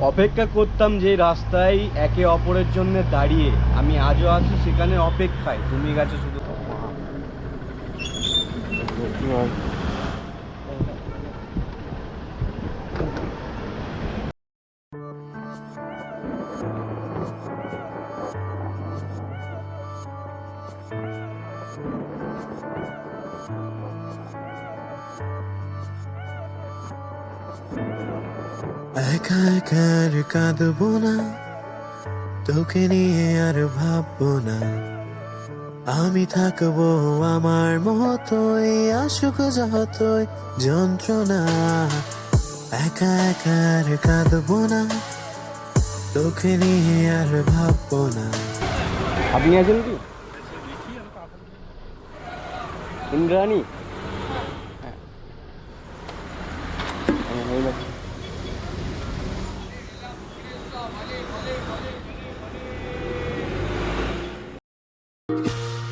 অপেক্ষা করতাম যে রাস্তায় একে অপরের জন্য দাঁড়িয়ে। আমি আজও আছি সেখানে অপেক্ষায়। তুমি গেছো শুধু একা কাঁদবো না? তোকে নিয়ে আর ভাববো না। আমি থাকব আমার মতোই আসুক যতই যন্ত্রণা। একা একা আর কাঁদবো না। তোকে নিয়ে আর ভাববো না। আপনি আছেন কি? ইন্দ্রাণী? হ্যাঁ। হ্যাঁ, হয়ে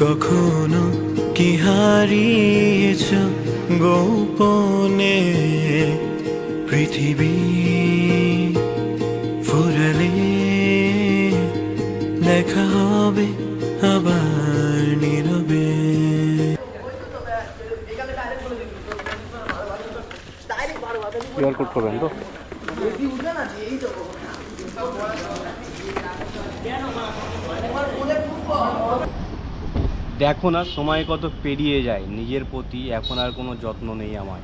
কখনো কি হারিয়েছ গোপনে? পৃথিবী ফুরালে দেখা হবে আবার নীরবে। দেখো না, সময় কত পেরিয়ে যায়। নিজের প্রতি এখন আর কোনো যত্ন নেই আমার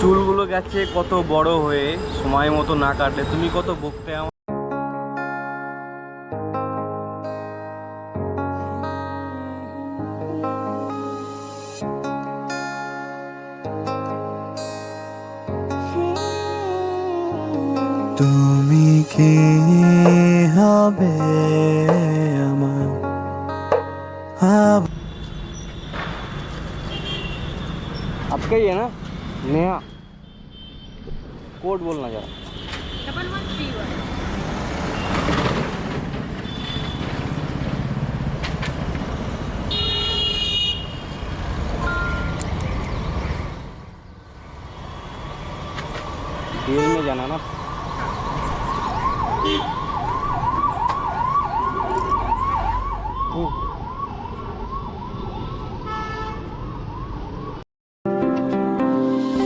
চুলগুলো গেছে কত বড় হয়ে, সময় মতো না কাটলে তুমি কত বকতে আমার তুমি কি হবে? आपका ही है ना नेहा कोड बोलना जरा। डबल वन थ्री वन में जाना ना।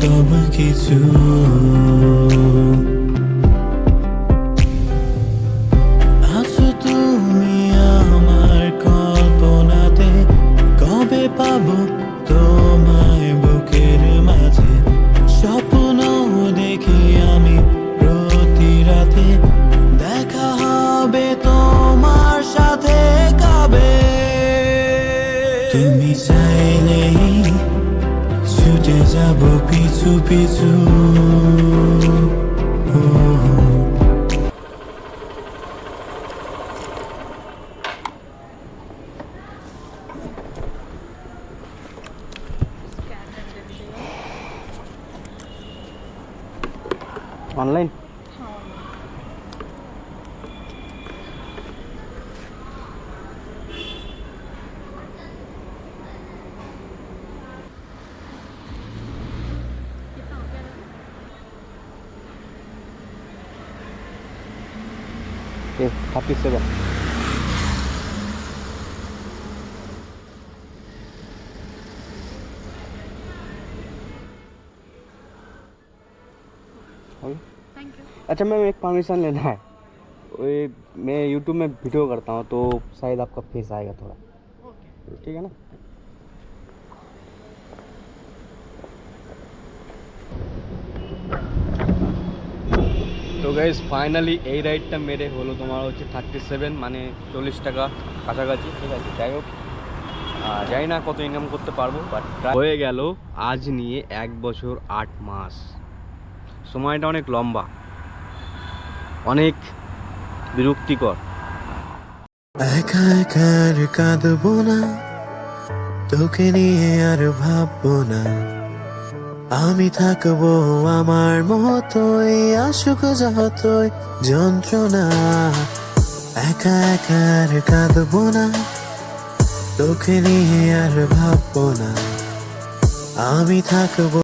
সব কিছু। আছো তুমি আমার কল্পনাতে, কবে পাবো তোমায় বুকের মাঝে? স্বপ্ন দেখি আমি প্রতি রাতে, দেখা হবে তোমার সাথে কবে? তুমি চাইলেই ছুটে যাব পিছু পিছু ও, ऑनलाइन थर्टी सेवन अच्छा मैम एक परमिशन लेना है। वो ये मैं यूट्यूब में वीडियो करता हूँ तो शायद आपका फेस आएगा थोड़ा। ठीक है ना? গাইজ ফাইনালি এই রাইডটা মেরে হলো তোমার হচ্ছে থার্টি সেভেন মানে চল্লিশ টাকা কাছাকাছি, ঠিক আছে? যাই হোক জানি না কত ইনকাম করতে পারব বাট হয়ে গেল আজ নিয়ে এক বছর আট মাস। সময়টা অনেক লম্বা। অনেক বিরক্তিকর। একা একা কাঁদবো না, তোকে নিয়ে আর ভাববো না। আমি থাকব আমার মতোই, আসুক যতই যন্ত্রণা। একা একা আর কাঁদবো না, তোকে নিয়ে আর ভাববো না। আমি থাকব